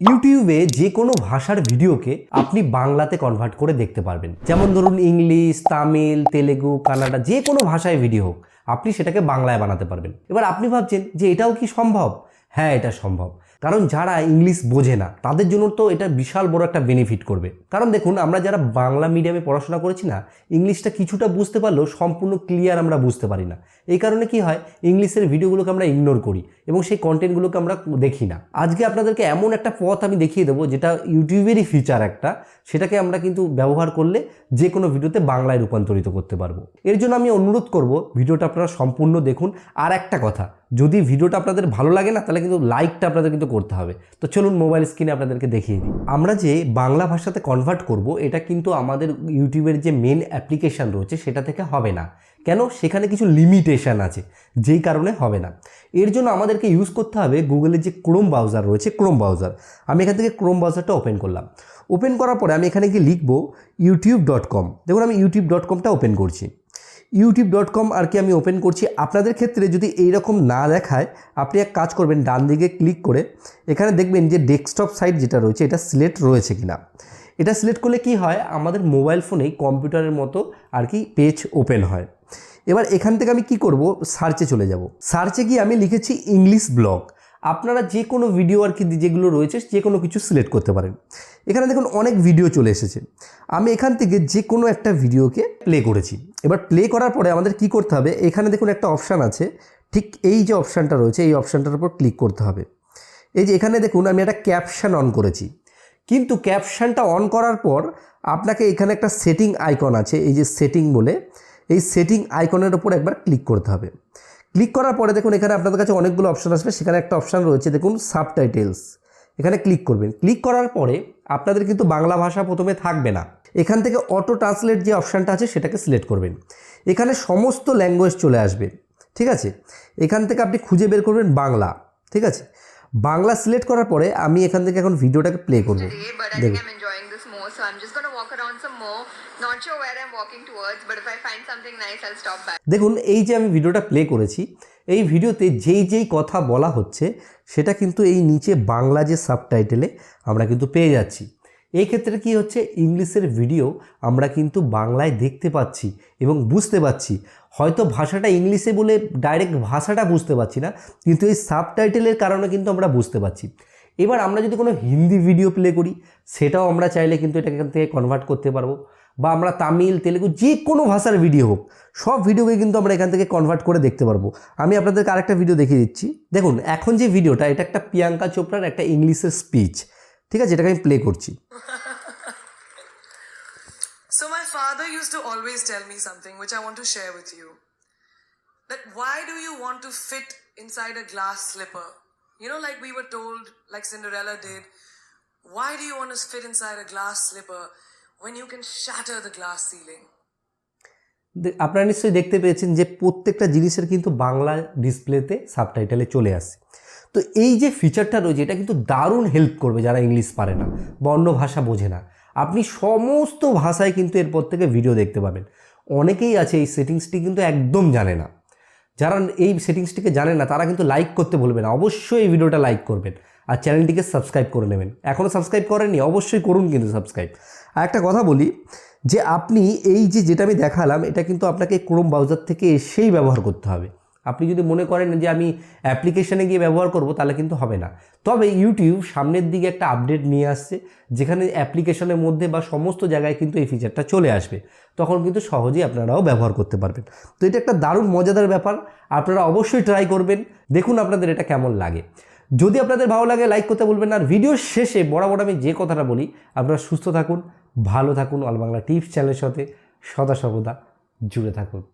ইউটিউবে যে কোনো ভাষার ভিডিওকে আপনি বাংলাতে কনভার্ট করে দেখতে পারবেন। যেমন ধরুন ইংলিশ, তামিল, তেলেগু, কানাডা যে কোনো ভাষায় ভিডিও হোক, আপনি সেটাকে বাংলায় বানাতে পারবেন। এবার আপনি ভাবছেন যে এটাও কি সম্ভব? হ্যাঁ এটা সম্ভব। কারণ যারা ইংলিশ বোঝে না, তাদের জন্য তো এটা বিশাল বড় একটা বেনিফিট করবে। কারণ দেখুন, আমরা যারা বাংলা মিডিয়ামে পড়াশোনা করেছি না, ইংলিশটা কিছুটা বুঝতে পারলেও সম্পূর্ণ ক্লিয়ার আমরা বুঝতে পারি না। এই কারণে কি হয়, ইংলিশের ভিডিওগুলোকে আমরা ইগনোর করি এবং সেই কন্টেন্টগুলোকে আমরা দেখি না। আজকে আপনাদেরকে এমন একটা পথ আমি দেখিয়ে দেবো, যেটা ইউটিউবেরই ফিচার একটা, সেটাকে আমরা কিন্তু ব্যবহার করলে যে কোনো ভিডিওতে বাংলায় রূপান্তরিত করতে পারব। এর জন্য আমি অনুরোধ করব, ভিডিওটা আপনারা সম্পূর্ণ দেখুন। আর একটা কথা যদি ভিডিওটা আপনাদের ভালো লাগে না, তাহলে কিন্তু লাইকটা আপনাদের কিন্তু করতে হবে। তো চলুন মোবাইল স্ক্রিনে আপনাদেরকে দেখিয়ে দিই। আমরা যে বাংলা ভাষাতে কনভার্ট করব, এটা কিন্তু আমাদের ইউটিউবের যে মেন অ্যাপ্লিকেশান রয়েছে, সেটা থেকে হবে না। কেন? সেখানে কিছু লিমিটেশন আছে, যেই কারণে হবে না। এর জন্য আমাদেরকে ইউজ করতে হবে গুগলের যে ক্রোম ব্রাউজার রয়েছে ক্রোম ব্রাউজার আমি এখান থেকে ক্রোম ব্রাউজারটা ওপেন করলাম। ওপেন করার পরে আমি এখানে গিয়ে লিখব ইউটিউব ডট কম দেখুন, আমি ইউটিউব ডট কমটা ওপেন করছি। ইউটিউব ডট কম আর কি আমি ওপেন করছি। আপনাদের ক্ষেত্রে যদি এই রকম না দেখায়, আপনি এক কাজ করবেন, ডান দিকে ক্লিক করে এখানে দেখবেন যে ডেস্কটপ সাইট যেটা রয়েছে, এটা সিলেক্ট রয়েছে কিনা। এটা সিলেক্ট করলে কি হয়? আমাদের মোবাইল ফোনেই কম্পিউটারের মতো আর কি পেজ ওপেন হয়। এবার এখান থেকে আমি কি করব? সার্চে চলে যাব। সার্চে গিয়ে আমি লিখেছি ইংলিশ ব্লগ আপনারা যে কোনো ভিডিও আর কি যেগুলো রয়েছে যে কোনো কিছু সিলেক্ট করতে পারেন। এখানে দেখুন অনেক ভিডিও চলে এসেছে। আমি এখান থেকে যে কোনো একটা ভিডিওকে প্লে করেছি। এবার প্লে করার পরে আমাদের কি করতে হবে? এখানে দেখুন একটা অপশান আছে। ঠিক এই যে অপশানটা রয়েছে, এই অপশানটার উপর ক্লিক করতে হবে। এই যে এখানে দেখুন আমি একটা ক্যাপশন অন করেছি। কিন্তু ক্যাপশনটা অন করার পর আপনাকে এখানে একটা সেটিং আইকন আছে, এই যে সেটিং বলে। এই সেটিং আইকনের উপর একবার ক্লিক করতে হবে। ক্লিক করার পরে দেখুন এখানে আপনাদের কাছে অনেকগুলো অপশান আসবে সেখানে একটা অপশান রয়েছে দেখুন সাবটাইটেলস। এখানে ক্লিক করবেন। ক্লিক করার পরে আপনাদের কিন্তু বাংলা ভাষা প্রথমে থাকবে না। এখান থেকে অটো ট্রান্সলেট যে অপশানটা আছে সেটাকে সিলেক্ট করবেন। এখানে সমস্ত ল্যাঙ্গুয়েজ চলে আসবে। ঠিক আছে? এখান থেকে আপনি খুঁজে বের করবেন বাংলা। ঠিক আছে? বাংলা সিলেক্ট করার পরে আমি এখান থেকে এখন ভিডিওটাকে প্লে করব। দেখুন। দেখুন, এই যে আমি ভিডিওটা প্লে করেছি, এই ভিডিওতে যেই যেই কথা বলা হচ্ছে, সেটা কিন্তু এই নিচে বাংলা যে সাবটাইটেলে আমরা কিন্তু পেয়ে যাচ্ছি। এই ক্ষেত্রে কি হচ্ছে, ইংলিশের ভিডিও আমরা কিন্তু বাংলায় দেখতে পাচ্ছি এবং বুঝতে পাচ্ছি। হয়তো ভাষাটা ইংলিশে বলে ডাইরেক্ট ভাষাটা বুঝতে পারছি না, কিন্তু এই সাবটাইটেলের কারণে কিন্তু আমরা বুঝতে পারছি। এবার আমরা যদি কোনো হিন্দি ভিডিও প্লে করি সেটাও আমরা চাইলে কিন্তু এটাকে এখান থেকে কনভার্ট করতে পারব। বা আমরা তামিল তেলেগু যে কোনো ভাষার ভিডিও হোক সব ভিডিওকে কিন্তু আমরা এখান থেকে কনভার্ট করে দেখতে পারব। আমি আপনাদেরকে আরেকটা ভিডিও দেখিয়ে দিচ্ছি। দেখুন এখন যে ভিডিওটা এটা একটা প্রিয়াঙ্কা চোপড়ার একটা ইংলিশের স্পিচ ঠিক আছে? এটাকে আমি প্লে করছি। So, my father used to always tell me something which I want to share with you. That why do you want to fit inside a glass slipper? You know, like we were told, like Cinderella did. Why do you want to fit inside a glass slipper when you can shatter the glass ceiling? আপনারা নিশ্চয়ই দেখতে পেয়েছেন যে প্রত্যেকটা জিনিসের কিন্তু বাংলা ডিসপ্লেতে সাবটাইটেলে চলে আসে তো এই যে ফিচারটা রয়েছে এটা কিন্তু দারুণ হেল্প করবে যারা ইংলিশ পারে না বা অন্য ভাষা বোঝে না আপনি সমস্ত ভাষায় কিন্তু এরপর থেকে ভিডিও দেখতে পাবেন অনেকেই আছে এই সেটিংসটি কিন্তু একদম জানে না যারা এই সেটিংসটিকে জানে না, তারা কিন্তু লাইক করতে ভুলবেন না। অবশ্যই এই ভিডিওটা লাইক করবেন আর চ্যানেলটিকে সাবস্ক্রাইব করে নেবেন। এখনও সাবস্ক্রাইব করেননি, অবশ্যই করুন কিন্তু সাবস্ক্রাইব আর একটা কথা বলি, যে আপনি এই যে যেটা আমি দেখালাম, এটা কিন্তু আপনাকে ক্রোম ব্রাউজার থেকে এসেই ব্যবহার করতে হবে। আপনি যদি মনে করেন যে আমি অ্যাপ্লিকেশানে গিয়ে ব্যবহার করব, তাহলে কিন্তু হবে না। তবে ইউটিউব সামনের দিকে একটা আপডেট নিয়ে আসছে, যেখানে অ্যাপ্লিকেশনের মধ্যে বা সমস্ত জায়গায় কিন্তু এই ফিচারটা চলে আসবে। তখন কিন্তু সহজেই আপনারাও ব্যবহার করতে পারবেন। তো এটা একটা দারুণ মজাদার ব্যাপার, আপনারা অবশ্যই ট্রাই করবেন। দেখুন আপনাদের এটা কেমন লাগে। যদি আপনাদের ভালো লাগে লাইক করতে বলবেন আর ভিডিওর শেষে বরাবর আমি যে কথাটা বলি, আপনারা সুস্থ থাকুন, ভালো থাকুন। অল বাংলা টিপস চ্যানেলের সাথে সদা সর্বদা জুড়ে থাকুন।